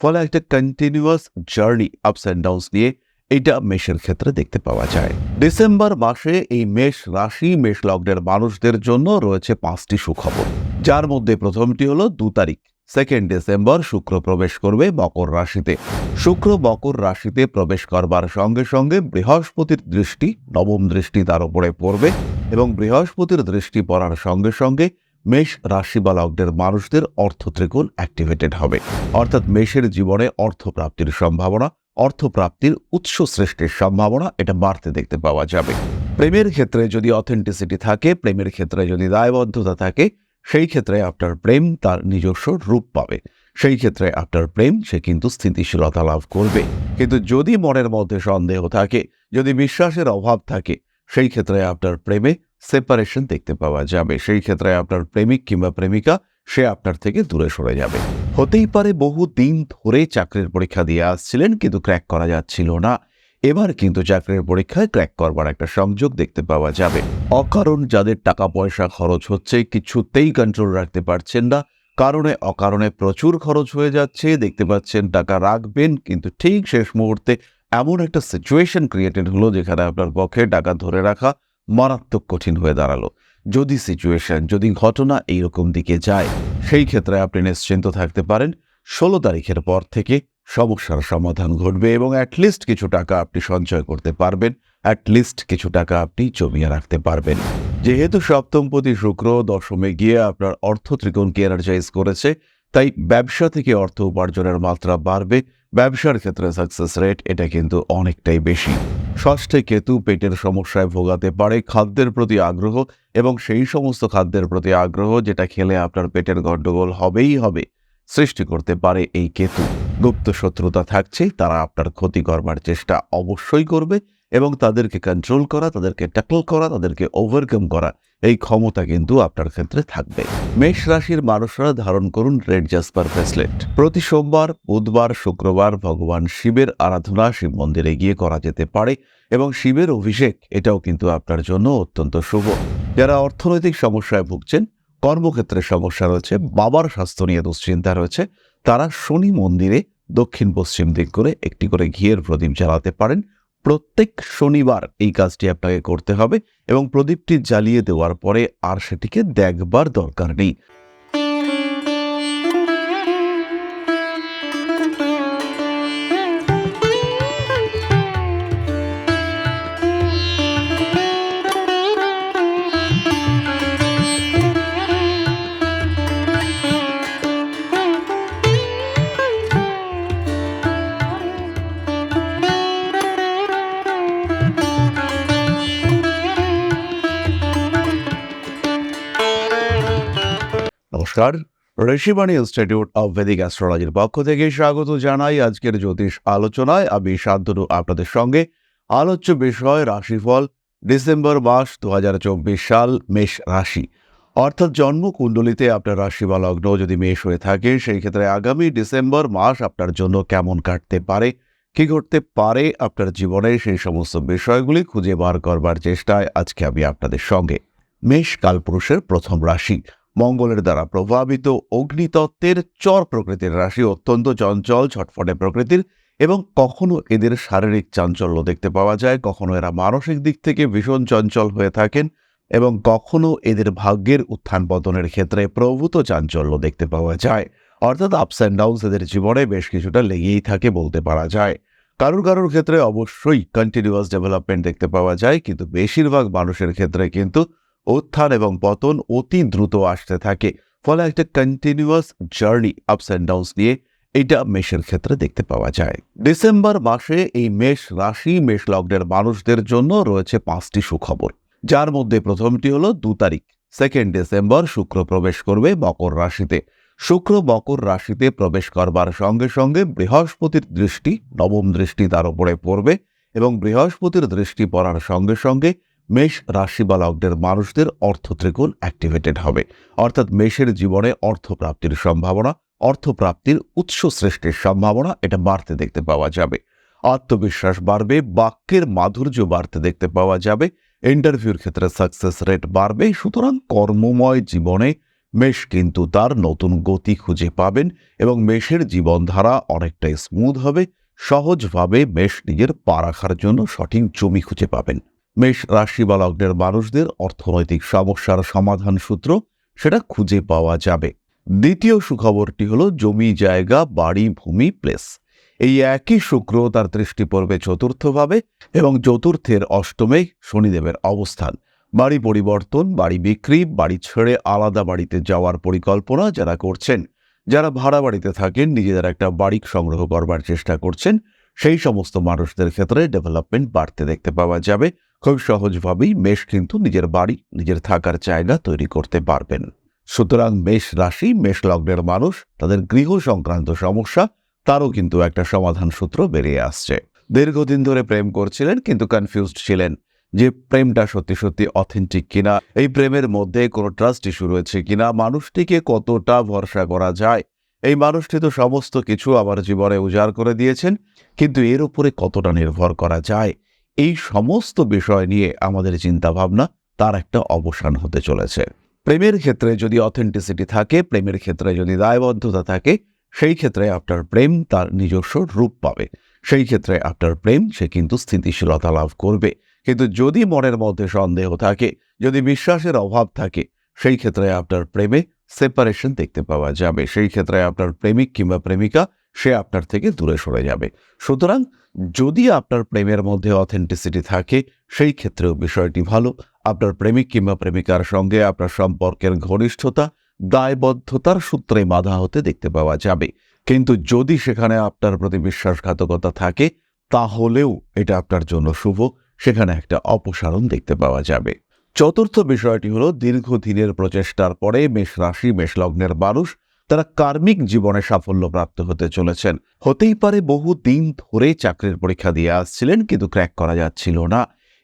ফলে একটা continuous journey ups and downs নিয়ে এটা মেষের ক্ষেত্রে দেখতে পাওয়া যায়। ডিসেম্বর মাসে এই মেষ রাশি, মেষ লগ্নের মানুষদের জন্য রয়েছে পাঁচটি সুখবর। যার মধ্যে প্রথমটি হলো দু তারিখ সেকেন্ড ডিসেম্বর শুক্র প্রবেশ করবে মকর রাশিতে। শুক্র মকর রাশিতে প্রবেশ করবার সঙ্গে সঙ্গে বৃহস্পতির দৃষ্টি, নবম দৃষ্টি তার উপরে পড়বে এবং বৃহস্পতির দৃষ্টি পড়ার সঙ্গে সঙ্গে মেষ রাশি বা লগ্নের মানুষদের অর্থ ত্রিকোণ অ্যাক্টিভেটেড হবে। অর্থাৎ মেষের জীবনে অর্থপ্রাপ্তির সম্ভাবনা, অর্থপ্রাপ্তির উৎস সৃষ্টির সম্ভাবনা এটা বাড়তে দেখতে পাওয়া যাবে। প্রেমের ক্ষেত্রে যদি অথেন্টিসিটি থাকে, প্রেমের ক্ষেত্রে যদি দায়বদ্ধতা থাকে, সেই ক্ষেত্রে আপনার প্রেম তার নিজস্ব রূপ পাবে। সেই ক্ষেত্রে আপনার প্রেম সে কিন্তু স্থিতিশীলতা লাভ করবে। কিন্তু যদি মনের মধ্যে সন্দেহ থাকে, যদি বিশ্বাসের অভাব থাকে, সেই ক্ষেত্রে আপনার প্রেমে সেপারেশন দেখতে পাওয়া যাবে। সেই ক্ষেত্রে আপনার প্রেমিক কিংবা প্রেমিকা, সে আপনার থেকে দূরে সরে যাবে। হতেই পারে বহু দিন ধরে চাকরির পরীক্ষা দিয়ে আসছিলেন, কিন্তু ক্র্যাক করা যাচ্ছিল না। এবার কিন্তু চাকরির পরীক্ষায় ক্র্যাক করবার একটা সংযোগ দেখতে পাওয়া যাবে। অকারণ যাদের টাকা পয়সা খরচ হচ্ছে, কিছুতেই কন্ট্রোল রাখতে পারছেন না। কারণে অকারণে প্রচুর খরচ হয়ে যাচ্ছে, দেখতে পাচ্ছেন টাকা রাখবেন, কিন্তু ঠিক শেষ মুহূর্তে এমন একটা সিচুয়েশন ক্রিয়েটেড হলো, যেখানে আপনার পক্ষে টাকা ধরে রাখা মারাত্মক কঠিন হয়ে দাঁড়াল। যদি সিচুয়েশন যদি ঘটনা এইরকম দিকে যায়, সেই ক্ষেত্রে আপনি নিশ্চিন্ত থাকতে পারেন, ষোলো তারিখের পর থেকে সমস্যার সমাধান ঘটবে এবং অ্যাটলিস্ট কিছু টাকা আপনি সঞ্চয় করতে পারবেন অ্যাটলিস্ট কিছু টাকা আপনি জমিয়ে রাখতে পারবেন। যেহেতু সপ্তমপতি শুক্র দশমে গিয়ে আপনার অর্থ ত্রিকোণকে এনার্জাইজ করেছে, তাই ব্যবসা থেকে অর্থ উপার্জনের মাত্রা বাড়বে ব্যবসার ক্ষেত্রে সাকসেস রেট এটা কিন্তু অনেকটাই বেশি। ষষ্ঠে কেতু পেটের সমস্যায় ভোগাতে পারে খাদ্যের প্রতি আগ্রহ এবং সেই সমস্ত খাদ্যের প্রতি আগ্রহ যেটা খেলে আপনার পেটের গণ্ডগোল হবেই হবে, সৃষ্টি করতে পারে এই কেতু। গুপ্ত শত্রুতা থাকছে তারা আপনার ক্ষতি করবার চেষ্টা অবশ্যই করবে। এবং তাদেরকে কন্ট্রোল করা, তাদেরকে ট্যাকল করা, তাদেরকে ওভারকাম করা, এই ক্ষমতা কিন্তু আপনার ক্ষেত্রে থাকবে। মেষ রাশির মানুষরা ধারণ করুন রেড জাসপার ব্রেসলেট প্রতি সোমবার, বুধবার, শুক্রবার ভগবান শিবের আরাধনা শিব মন্দিরে গিয়ে করা যেতে পারে এবং শিবের অভিষেক, এটাও কিন্তু আপনার জন্য অত্যন্ত শুভ। যারা অর্থনৈতিক সমস্যায় ভুগছেন, কর্মক্ষেত্রে সমস্যা রয়েছে, বাবার স্বাস্থ্য নিয়ে দুশ্চিন্তা রয়েছে, তারা শনি মন্দিরে দক্ষিণ পশ্চিম দিক করে একটি করে ঘিয়ের প্রদীপ জ্বালাতে পারেন। প্রত্যেক শনিবার এই কাজটি আপনাকে করতে হবে এবং প্রদীপটি জ্বালিয়ে দেওয়ার পরে আর সেটিকে দেখবার দরকার নেই। নমস্কার। ঋষিবাণী ইনস্টিটিউট অব ভেদিক অ্যাস্ট্রোলজির পক্ষ থেকে স্বাগত জানাই আজকের জ্যোতিষ আলোচনায়। আমি শান্তনু, আপনাদের সঙ্গে। আলোচ্য বিষয়, রাশিফল, ডিসেম্বর মাস দুহাজার চব্বিশ সাল, মেষ রাশি। অর্থাৎ জন্মকুণ্ডলিতে আপনার রাশি বা লগ্ন যদি মেষ হয়ে থাকে, সেই ক্ষেত্রে আগামী ডিসেম্বর মাস আপনার জন্য কেমন কাটতে পারে, কি ঘটতে পারে আপনার জীবনে, সেই সমস্ত বিষয়গুলি খুঁজে বার করবার চেষ্টায় আজকে আমি আপনাদের সঙ্গে। মেষ কালপুরুষের প্রথম রাশি। মঙ্গলের দ্বারা প্রভাবিত অগ্নিতত্ত্বের চর প্রকৃতির রাশি অত্যন্ত চঞ্চল, ছটফটে প্রকৃতির এবং কখনো এদের শারীরিক চাঞ্চল্য দেখতে পাওয়া যায়, কখনো এরা মানসিক দিক থেকে ভীষণ চঞ্চল হয়ে থাকেন এবং কখনো এদের ভাগ্যের উত্থান পতনের ক্ষেত্রে প্রভূত চাঞ্চল্য দেখতে পাওয়া যায়। অর্থাৎ আপস অ্যান্ড ডাউনস এদের জীবনে বেশ কিছুটা লেগেই থাকে বলতে পারা যায়। কারোর কারোর ক্ষেত্রে অবশ্যই কন্টিনিউয়াস ডেভেলপমেন্ট দেখতে পাওয়া যায়, কিন্তু বেশিরভাগ মানুষের ক্ষেত্রে কিন্তু উত্থান এবং পতন অতি দ্রুত আসতে থাকে, ফলে একটা continuous journey ups and downs নিয়ে এটা মেষের ক্ষেত্রে দেখতে পাওয়া যায়। ডিসেম্বর মাসে এই মেষ রাশি, মেষ লগ্নের মানুষদের জন্য রয়েছে পাঁচটি সুখবর। যার মধ্যে প্রথমটি হলো দু তারিখ সেকেন্ড ডিসেম্বর শুক্র প্রবেশ করবে মকর রাশিতে। শুক্র মকর রাশিতে প্রবেশ করবার সঙ্গে সঙ্গে বৃহস্পতির দৃষ্টি, নবম দৃষ্টি তার উপরে পড়বে এবং বৃহস্পতির দৃষ্টি পড়ার সঙ্গে সঙ্গে মেষ রাশি বা লগ্নের মানুষদের অর্থ ত্রিকোণ অ্যাক্টিভেটেড হবে। অর্থাৎ মেষের জীবনে অর্থপ্রাপ্তির সম্ভাবনা, অর্থপ্রাপ্তির উৎস সৃষ্টির সম্ভাবনা, এটা বাড়তে দেখতে পাওয়া যাবে। আত্মবিশ্বাস বাড়বে, বাক্যের মাধুর্য বাড়তে দেখতে পাওয়া যাবে ইন্টারভিউর ক্ষেত্রে সাকসেস রেট বাড়বে, সুতরাং কর্মময় জীবনে মেষ কিন্তু তার নতুন গতি খুঁজে পাবেন এবং মেষের জীবনধারা অনেকটাই স্মুথ হবে, সহজভাবে মেষ নিজের পা রাখার জন্য সঠিক জমি খুঁজে পাবেন। মেষ রাশি বা লগ্নের মানুষদের অর্থনৈতিক সমস্যার সমাধান সূত্র সেটা খুঁজে পাওয়া যাবে। দ্বিতীয় সুখবরটি হলো জমি, জায়গা, বাড়ি, ভূমি প্লেস এই একই শুক্র তার দৃষ্টি পড়বে চতুর্থভাবে এবং চতুর্থের অষ্টমে শনিদেবের অবস্থান। বাড়ি পরিবর্তন, বাড়ি বিক্রি, বাড়ি ছেড়ে আলাদা বাড়িতে যাওয়ার পরিকল্পনা যারা করছেন, যারা ভাড়া বাড়িতে থাকেন, নিজেদের একটা বাড়ি সংগ্রহ করবার চেষ্টা করছেন, সেই সমস্ত মানুষদের ক্ষেত্রে ডেভেলপমেন্ট বাড়তে দেখতে পাওয়া যাবে। খুব সহজভাবেই মেষ কিন্তু নিজের বাড়ি, নিজের থাকার জায়গা তৈরি করতে পারবেন। সুতরাং মেষ রাশি, মেষ লগ্নের মানুষ, তাদের গৃহ সংক্রান্ত সমস্যা, তারও কিন্তু একটা সমাধান সূত্র বেরিয়ে আসছে। দীর্ঘদিন ধরে প্রেম করছিলেন কিন্তু কনফিউজড ছিলেন যে প্রেমটা সত্যি সত্যি অথেন্টিক কিনা, এই প্রেমের মধ্যে কোনো ট্রাস্ট ইস্যু রয়েছে কিনা, মানুষটিকে কতটা ভরসা করা যায়? এই মানুষটি তো সমস্ত কিছু আমার জীবনে উজাড় করে দিয়েছেন, কিন্তু এর উপরে কতটা নির্ভর করা যায়? এই সমস্ত বিষয় নিয়ে আমাদের চিন্তাভাবনা তার একটা অবসান হতে চলেছে। প্রেমের ক্ষেত্রে যদি অথেন্টিসিটি থাকে, প্রেমের ক্ষেত্রে যদি দায়বদ্ধতা থাকে, সেই ক্ষেত্রে আপনার প্রেম তার নিজস্ব রূপ পাবে। সেই ক্ষেত্রে আপনার প্রেম সে কিন্তু স্থিতিশীলতা লাভ করবে। কিন্তু যদি মনের মধ্যে সন্দেহ থাকে, যদি বিশ্বাসের অভাব থাকে, সেই ক্ষেত্রে আপনার প্রেমে সেপারেশন দেখতে পাওয়া যাবে। সেই ক্ষেত্রে আপনার প্রেমিক কিংবা প্রেমিকা সে আপনার থেকে দূরে সরে যাবে। সুতরাং যদি আপনার প্রেমের মধ্যে অথেন্টিসিটি থাকে, সেই ক্ষেত্রেও বিষয়টি ভালো। আপনার প্রেমিক কিংবা প্রেমিকার সঙ্গে আপনার সম্পর্কের ঘনিষ্ঠতা, দায়বদ্ধতার সূত্রে বাধা হতে দেখতে পাওয়া যাবে। কিন্তু যদি সেখানে আপনার প্রতি বিশ্বাসঘাতকতা থাকে, তাহলেও এটা আপনার জন্য শুভ। সেখানে একটা অপসারণ দেখতে পাওয়া যাবে। চতুর্থ বিষয়টি হলো দীর্ঘদিনের প্রচেষ্টার পরে মেষ রাশি, মেষ লগ্নের মানুষ তারা কার্মিক জীবনে সাফল্য প্রাপ্ত হতে চলেছেন। হতেই পারে বহু দিন ধরে চাকরির পরীক্ষা দিয়ে আসছিলেন, কিন্তু ক্র্যাক করা যাচ্ছিল না।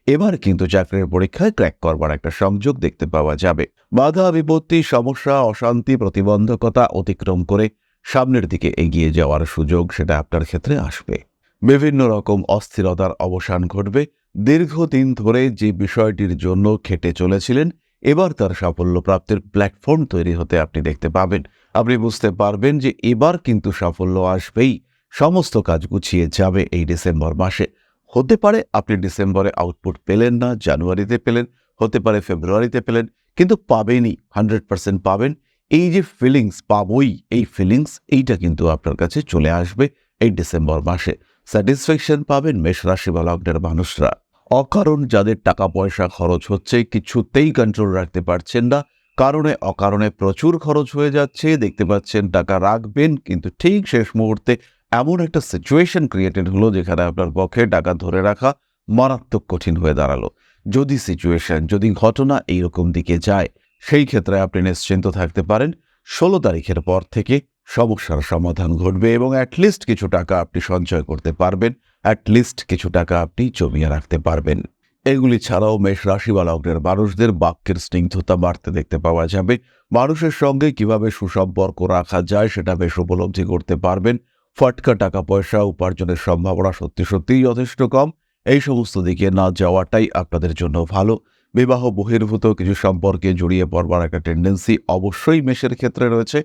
এবার কিন্তু চাকরির পরীক্ষায় ক্র্যাক করবার একটা সংযোগ দেখতে পাওয়া যাবে। বাধা, বিপত্তি, সমস্যা, অশান্তি, প্রতিবন্ধকতা অতিক্রম করে সামনের দিকে এগিয়ে যাওয়ার সুযোগ সেটা আপনার ক্ষেত্রে আসবে। বিভিন্ন রকম অস্থিরতার অবসান ঘটবে। দীর্ঘদিন ধরে যে বিষয়টির জন্য খেটে চলেছিলেন, এবার তার সাফল্য প্রাপ্তির প্ল্যাটফর্ম তৈরি হতে আপনি দেখতে পাবেন। আপনি বুঝতে পারবেন যে এবার কিন্তু সাফল্য আসবেই। সমস্ত কাজ গুছিয়ে যাবে এই ডিসেম্বর মাসে। হতে পারে আপনি ডিসেম্বরে আউটপুট পেলেন না, জানুয়ারিতে পেলেন, হতে পারে ফেব্রুয়ারিতে পেলেন, কিন্তু পাবেনই, হান্ড্রেড পার্সেন্ট পাবেন। এই যে ফিলিংস পাবই, এই ফিলিংস এইটা কিন্তু আপনার কাছে চলে আসবে এই ডিসেম্বর মাসে। স্যাটিসফ্যাকশন পাবেন মেষ রাশি বা লগ্নের মানুষরা। অকারণ যাদের টাকা পয়সা খরচ হচ্ছে, কিছুতেই কন্ট্রোল রাখতে পারছেন না কারণে অকারণে প্রচুর খরচ হয়ে যাচ্ছে। দেখতে পাচ্ছেন টাকা রাখবেন, কিন্তু ঠিক শেষ মুহূর্তে এমন একটা সিচুয়েশন ক্রিয়েটেড হলো যেখানে আপনার পক্ষে টাকা ধরে রাখা মারাত্মক কঠিন হয়ে দাঁড়াল। যদি সিচুয়েশন যদি ঘটনা এইরকম দিকে যায়, সেই ক্ষেত্রে আপনি নিশ্চিন্ত থাকতে পারেন, ষোলো তারিখের পর থেকে সমস্যার সমাধান ঘটবে এবং অ্যাটলিস্ট কিছু টাকা আপনি সঞ্চয় করতে পারবেন অ্যাটলিস্ট কিছু টাকা আপনি জমিয়ে রাখতে পারবেন। এগুলি ছাড়াও মেষ রাশি বা লগ্নের মানুষদের বাক্যের স্নিগ্ধতা বাড়তে দেখতে পাওয়া যাবে। মানুষের সঙ্গে কীভাবে সুসম্পর্ক রাখা যায় সেটা বেশ উপলব্ধি করতে পারবেন। ফটকা টাকা পয়সা উপার্জনের সম্ভাবনা সত্যি সত্যিই যথেষ্ট কম। এই সমস্ত দিকে না যাওয়াটাই আপনাদের জন্য ভালো। বিবাহ বহির্ভূত কিছু সম্পর্কে জড়িয়ে পড়বার একটা টেন্ডেন্সি অবশ্যই মেষের ক্ষেত্রে রয়েছে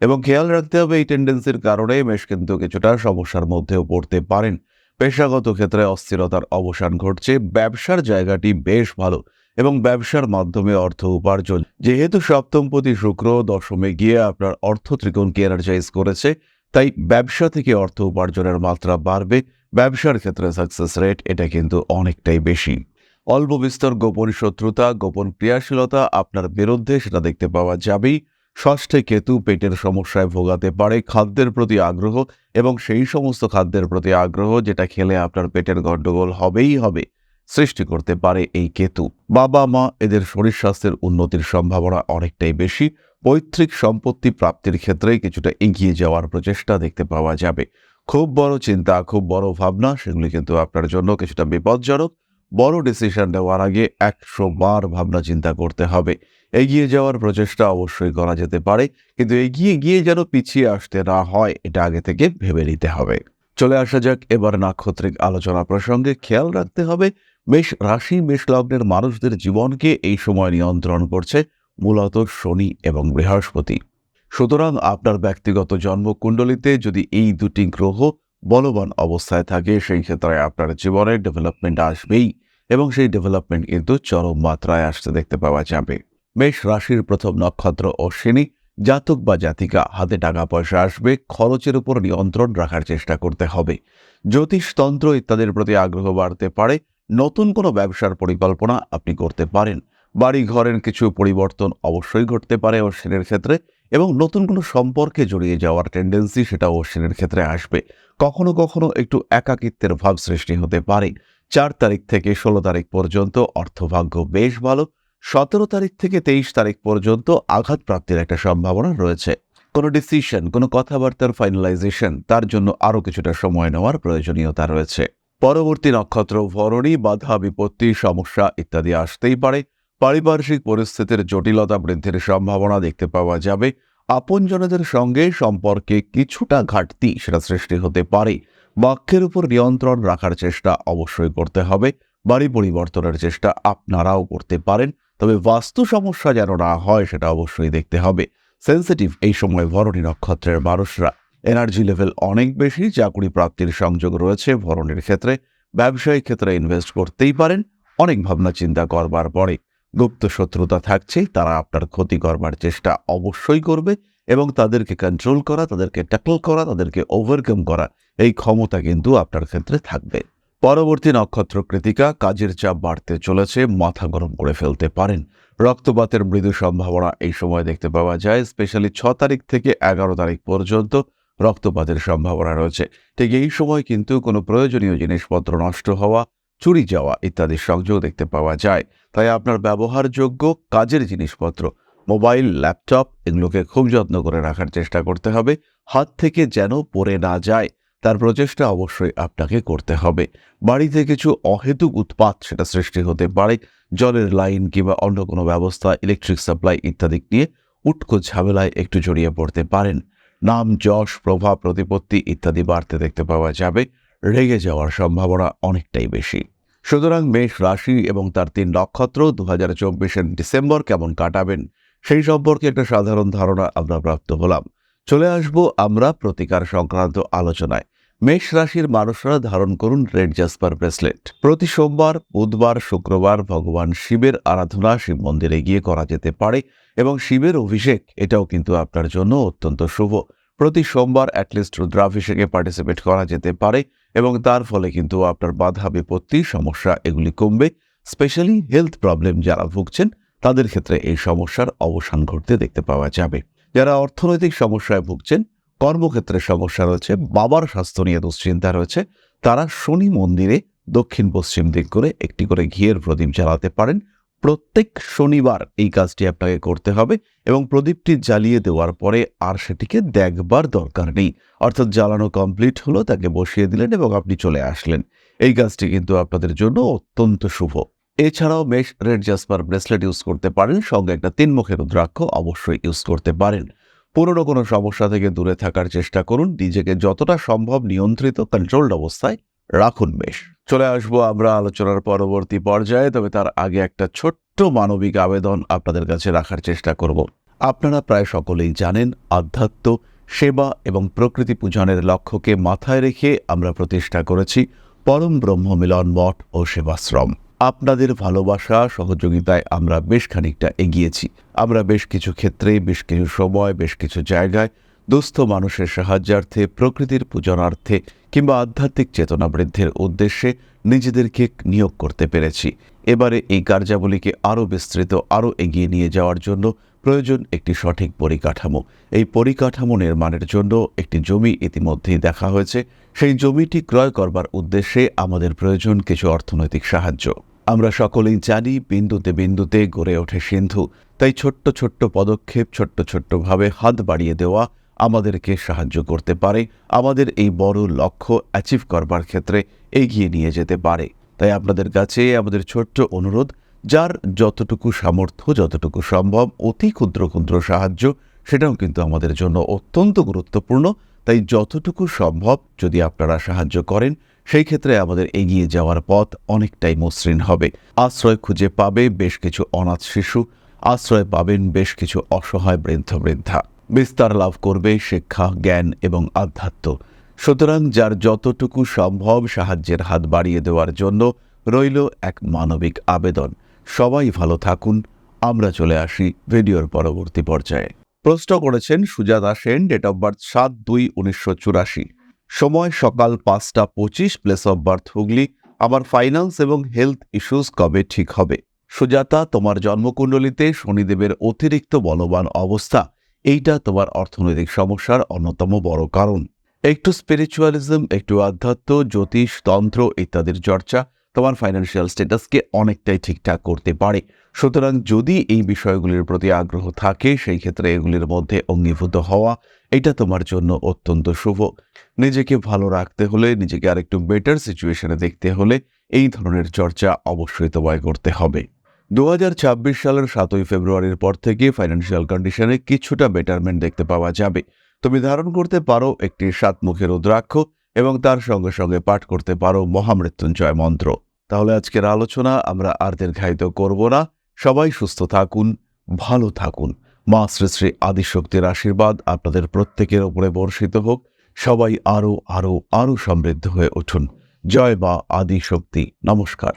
এবং খেয়াল রাখতে হবে এই টেন্ডেন্সির কারণে মেষ কিন্তু কিছুটা সমস্যার মধ্যেও পড়তে পারেন। পেশাগত ক্ষেত্রে অস্থিরতার অবসান ঘটছে। ব্যবসার জায়গাটি বেশ ভালো এবং ব্যবসার মাধ্যমে অর্থ উপার্জন। যেহেতু সপ্তমপতি শুক্র দশমে গিয়ে আপনার অর্থ ত্রিকোণকে এনার্জাইজ করেছে, তাই ব্যবসা থেকে অর্থ উপার্জনের মাত্রা বাড়বে। ব্যবসার ক্ষেত্রে সাকসেস রেট এটা কিন্তু অনেকটাই বেশি। অল্প বিস্তর গোপন শত্রুতা, গোপন ক্রিয়াশীলতা আপনার বিরুদ্ধে সেটা দেখতে পাওয়া যাবেই। ষষ্ঠে কেতু পেটের সমস্যায় ভোগাতে পারে খাদ্যের প্রতি আগ্রহ এবং সেই সমস্ত খাদ্যের প্রতি আগ্রহ যেটা খেলে আপনার পেটের গণ্ডগোল হবেই হবে সৃষ্টি করতে পারে এই কেতু। বাবা, মা এদের শরীর স্বাস্থ্যের উন্নতির সম্ভাবনা অনেকটাই বেশি। পৈতৃক সম্পত্তি প্রাপ্তির ক্ষেত্রে কিছুটা এগিয়ে যাওয়ার প্রচেষ্টা দেখতে পাওয়া যাবে। খুব বড় চিন্তা, খুব বড় ভাবনা, সেগুলি কিন্তু আপনার জন্য কিছুটা বিপজ্জনক। বড় ডিসিশন নেওয়ার আগে একশো বার ভাবনা চিন্তা করতে হবে। এগিয়ে যাওয়ার প্রচেষ্টা অবশ্যই করা যেতে পারে, কিন্তু এগিয়ে গিয়ে যেন পিছিয়ে আসতে না হয়, এটা আগে থেকে ভেবে নিতে হবে। চলে আসা যাক এবার নাক্ষত্রিক আলোচনা প্রসঙ্গে। খেয়াল রাখতে হবে, মেষ রাশি, মেষ লগ্নের মানুষদের জীবনকে এই সময় নিয়ন্ত্রণ করছে মূলত শনি এবং বৃহস্পতি। সুতরাং আপনার ব্যক্তিগত জন্মকুণ্ডলিতে যদি এই দুটি গ্রহ বলবান অবস্থায় থাকে, সেই ক্ষেত্রে আপনার জীবনে ডেভেলপমেন্ট আসবেই এবং সেই ডেভেলপমেন্ট কিন্তু চরম মাত্রায় আসতে দেখতে পাওয়া যাবে। মেষ রাশির প্রথম নক্ষত্র অশ্বিনী জাতক বা জাতিকা, হাতে টাকা পয়সা আসবে, খরচের উপর নিয়ন্ত্রণ রাখার চেষ্টা করতে হবে। জ্যোতিষতন্ত্র ইত্যাদির প্রতি আগ্রহ বাড়তে পারে, নতুন কোনো ব্যবসার পরিকল্পনা আপনি করতে পারেন। বাড়ি ঘরের কিছু পরিবর্তন অবশ্যই ঘটতে পারে অশ্বিনের ক্ষেত্রে এবং নতুন কোনো সম্পর্কে জড়িয়ে যাওয়ার টেন্ডেন্সি সেটা অশ্বিনের ক্ষেত্রে আসবে। কখনো কখনো একটু একাকিত্বের ভাব সৃষ্টি হতে পারে। চার তারিখ থেকে ষোলো তারিখ পর্যন্ত অর্থভাগ্য বেশ ভালো। সতেরো তারিখ থেকে তেইশ তারিখ পর্যন্ত আঘাত প্রাপ্তির একটা সম্ভাবনা রয়েছে। কোনো ডিসিশন কোনো কথাবার্তার ফাইনালাইজেশন তার জন্য আরও কিছুটা সময় নেওয়ার প্রয়োজনীয়তা রয়েছে। পরবর্তী নক্ষত্র, ভরণী, বাধা, বিপত্তি, সমস্যা ইত্যাদি আসতেই পারে। পারিপার্শ্বিক পরিস্থিতির জটিলতা বৃদ্ধির সম্ভাবনা দেখতে পাওয়া যাবে। আপনজনদের সঙ্গে সম্পর্কে কিছুটা ঘাটতি সেটা সৃষ্টি হতে পারে। বাক্যের উপর নিয়ন্ত্রণ রাখার চেষ্টা অবশ্যই করতে হবে। বাড়ি পরিবর্তনের চেষ্টা আপনারাও করতে পারেন। তবে বাস্তু সমস্যা যেন না হয় সেটা অবশ্যই দেখতে হবে। সেন্সিটিভ এই সময় ভরণী নক্ষত্রের মানুষরা। এনার্জি লেভেল অনেক বেশি, চাকুরি প্রাপ্তির সংযোগ রয়েছে ভরণের ক্ষেত্রে। ব্যবসায়িক ক্ষেত্রে ইনভেস্ট করতেই পারেন। অনেক ভাবনা চিন্তা করবার পরে গুপ্ত শত্রুতা থাকছে তারা আপনার ক্ষতি করবার চেষ্টা অবশ্যই করবে এবং তাদেরকে কন্ট্রোল করা, তাদেরকে ট্যাকল করা, তাদেরকে ওভারকাম করা, এই ক্ষমতা কিন্তু আপনার ক্ষেত্রে থাকবে। পরবর্তী নক্ষত্র কৃতিকা, কাজের চাপ বাড়তে চলেছে, মাথা গরম করে ফেলতে পারেন। রক্তপাতের মৃদু সম্ভাবনা এই সময় দেখতে পাওয়া যায় স্পেশালি ছ তারিখ থেকে এগারো তারিখ পর্যন্ত রক্তপাতের সম্ভাবনা রয়েছে। ঠিক এই সময় কিন্তু কোনো প্রয়োজনীয় জিনিসপত্র নষ্ট হওয়া চুরি যাওয়া ইত্যাদি সংযোগ দেখতে পাওয়া যায়। তাই আপনার ব্যবহারযোগ্য কাজের জিনিসপত্র, মোবাইল, ল্যাপটপ, এগুলোকে খুব যত্ন করে রাখার চেষ্টা করতে হবে। হাত থেকে যেন পড়ে না যায়, তার প্রচেষ্টা অবশ্যই আপনাকে করতে হবে। বাড়িতে কিছু অহেতুক উৎপাত সেটা সৃষ্টি হতে পারে, জলের লাইন কিংবা অন্য কোনো ব্যবস্থা, ইলেকট্রিক সাপ্লাই ইত্যাদি নিয়ে উটকো ঝামেলায় একটু জড়িয়ে পড়তে পারেন। নাম, যশ, প্রভাব, প্রতিপত্তি ইত্যাদি বাড়তে দেখতে পাওয়া যাবে। রেগে যাওয়ার সম্ভাবনা অনেকটাই বেশি। সুতরাং মেষ রাশি এবং তার তিন নক্ষত্র দু হাজার চব্বিশের ডিসেম্বর কেমন কাটাবেন, সেই সম্পর্কে একটা সাধারণ ধারণা আমরা প্রাপ্ত হলাম। চলে আসব আমরা প্রতিকার সংক্রান্ত আলোচনায়। মেষ রাশির মানুষরা ধারণ করুন রেড জাসপার ব্রেসলেট। প্রতি সোমবার, বুধবার, শুক্রবার ভগবান শিবের আরাধনা শিব মন্দিরে গিয়ে করা যেতে পারে এবং শিবের অভিষেক, এটাও কিন্তু আপনার জন্য অত্যন্ত শুভ। প্রতি সোমবার অ্যাটলিস্ট রুদ্রাভিষেকে পার্টিসিপেট করা যেতে পারে এবং তার ফলে কিন্তু আপনার বাধা, বিপত্তি, সমস্যা এগুলি কমবে। স্পেশালি হেলথ প্রবলেম যারা ভুগছেন, তাদের ক্ষেত্রে এই সমস্যার অবসান ঘটতে দেখতে পাওয়া যাবে। যারা অর্থনৈতিক সমস্যায় ভুগছেন, কর্মক্ষেত্রে সমস্যা রয়েছে, বাবার স্বাস্থ্য নিয়ে দুশ্চিন্তা রয়েছে, তারা শনি মন্দিরে দক্ষিণ পশ্চিম দিক করে একটি করে ঘিয়ের প্রদীপ জ্বালাতে পারেন। প্রত্যেক শনিবার এই কাজটি আপনাকে করতে হবে এবং প্রদীপটি জ্বালিয়ে দেওয়ার পরে আর সেটিকে দেখবার দরকার নেই। অর্থাৎ জ্বালানো কমপ্লিট হলো, তাকে বসিয়ে দিলেন এবং আপনি চলে আসলেন। এই কাজটি কিন্তু আপনাদের জন্য অত্যন্ত শুভ। এছাড়াও মেশ রেড জাসপার ব্রেসলেট ইউজ করতে পারেন, সঙ্গে একটা তিনমুখের রুদ্রাক্ষ অবশ্যই ইউজ করতে পারেন। পুরনো কোনো সমস্যা থেকে দূরে থাকার চেষ্টা করুন, নিজেকে যতটা সম্ভব নিয়ন্ত্রিত কন্ট্রোলড অবস্থায় রাখুন বেশ। চলে আসব আমরা আলোচনার পরবর্তী পর্যায়ে, তবে তার আগে একটা ছোট্ট মানবিক আবেদন আপনাদের কাছে রাখার চেষ্টা করব। আপনারা প্রায় সকলেই জানেন, আধ্যাত্ম, সেবা এবং প্রকৃতি পূজনের লক্ষ্যকে মাথায় রেখে আমরা প্রতিষ্ঠা করেছি পরম ব্রহ্ম মিলন মঠ ও সেবাশ্রম। আপনাদের ভালোবাসা, সহযোগিতায় আমরা বেশ খানিকটা এগিয়েছি। আমরা বেশ কিছু ক্ষেত্রে, বেশ কিছু সময়, বেশ কিছু জায়গায় দুস্থ মানুষের সাহায্যার্থে, প্রকৃতির পূজনার্থে কিংবা আধ্যাত্মিক চেতনা বৃদ্ধির উদ্দেশ্যে নিজেদেরকে নিয়োগ করতে পেরেছি। এবারে এই কার্যাবলীকে আরও বিস্তৃত, আরও এগিয়ে নিয়ে যাওয়ার জন্য প্রয়োজন একটি সঠিক পরিকাঠামো। এই পরিকাঠামো নির্মাণের জন্য একটি জমি ইতিমধ্যেই দেখা হয়েছে। সেই জমিটি ক্রয় করবার উদ্দেশ্যে আমাদের প্রয়োজন কিছু অর্থনৈতিক সাহায্য। আমরা সকলেই জানি, বিন্দুতে বিন্দুতে গড়ে ওঠে সিন্ধু। তাই ছোট্ট ছোট্ট পদক্ষেপ, ছোট্ট ছোট্টভাবে হাত বাড়িয়ে দেওয়া আমাদেরকে সাহায্য করতে পারে। আমাদের এই বড় লক্ষ্য অ্যাচিভ করবার ক্ষেত্রে এগিয়ে নিয়ে যেতে পারে। তাই আপনাদের কাছে আমাদের ছোট্ট অনুরোধ, যার যতটুকু সামর্থ্য, যতটুকু সম্ভব অতি ক্ষুদ্র ক্ষুদ্র সাহায্য, সেটাও কিন্তু আমাদের জন্য অত্যন্ত গুরুত্বপূর্ণ। তাই যতটুকু সম্ভব যদি আপনারা সাহায্য করেন, সেই ক্ষেত্রে আমাদের এগিয়ে যাওয়ার পথ অনেকটাই মসৃণ হবে। আশ্রয় খুঁজে পাবে বেশ কিছু অনাথ শিশু, আশ্রয় পাবেন বেশ কিছু অসহায় বৃদ্ধ বৃদ্ধা। বিস্তার লাভ করবে শিক্ষা, জ্ঞান এবং আধ্যাত্ম। সুতরাং যার যতটুকু সম্ভব সাহায্যের হাত বাড়িয়ে দেওয়ার জন্য রইল এক মানবিক আবেদন। সবাই ভালো থাকুন। আমরা চলে আসি ভিডিওর পরবর্তী পর্যায়ে। প্রশ্ন করেছেন Sujata Sen date of birth সাত দুই উনিশশো চুরাশি। সময় সকাল পাঁচটা পঁচিশ প্লেস অফ বার্থ হুগলি। আমার ফাইন্যান্স এবং হেলথ ইস্যুস কবে ঠিক হবে? সুজাতা, তোমার জন্মকুণ্ডলিতে শনিদেবের অতিরিক্ত বলবান অবস্থা। এইটা তোমার অর্থনৈতিক সমস্যার অন্যতম বড় কারণ। একটু স্পিরিচুয়ালিজম একটু আধ্যাত্ম, জ্যোতিষ, তন্ত্র ইত্যাদির চর্চা তোমার ফাইন্যান্সিয়াল স্ট্যাটাসকে অনেকটাই ঠিকঠাক করতে পারে। সুতরাং যদি এই বিষয়গুলির প্রতি আগ্রহ থাকে, সেই ক্ষেত্রে এগুলির মধ্যে অঙ্গীভূত হওয়া এটা তোমার জন্য অত্যন্ত শুভ। নিজেকে ভালো রাখতে হলে, নিজেকে আরেকটু বেটার সিচুয়েশনে দেখতে হলে এই ধরনের চর্চা অবশ্যই তোমায় করতে হবে। দু হাজার ছাব্বিশ সালের সাতই ফেব্রুয়ারির পর থেকে ফাইন্যান্সিয়াল কন্ডিশনে কিছুটা বেটারমেন্ট দেখতে পাওয়া যাবে। তুমি ধারণ করতে পারো একটি সাতমুখের রুদ্রাক্ষ এবং তার সঙ্গে সঙ্গে পাঠ করতে পারো মহামৃত্যুঞ্জয় মন্ত্র। তাহলে আজকের আলোচনা আমরা আর দীর্ঘায়িত করব না। সবাই সুস্থ থাকুন, ভালো থাকুন। মা শ্রী শ্রী আদিশক্তির আশীর্বাদ আপনাদের প্রত্যেকের উপরে বর্ষিত হোক। সবাই আরও আরও আরও সমৃদ্ধ হয়ে উঠুন। জয় মা আদিশক্তি। নমস্কার।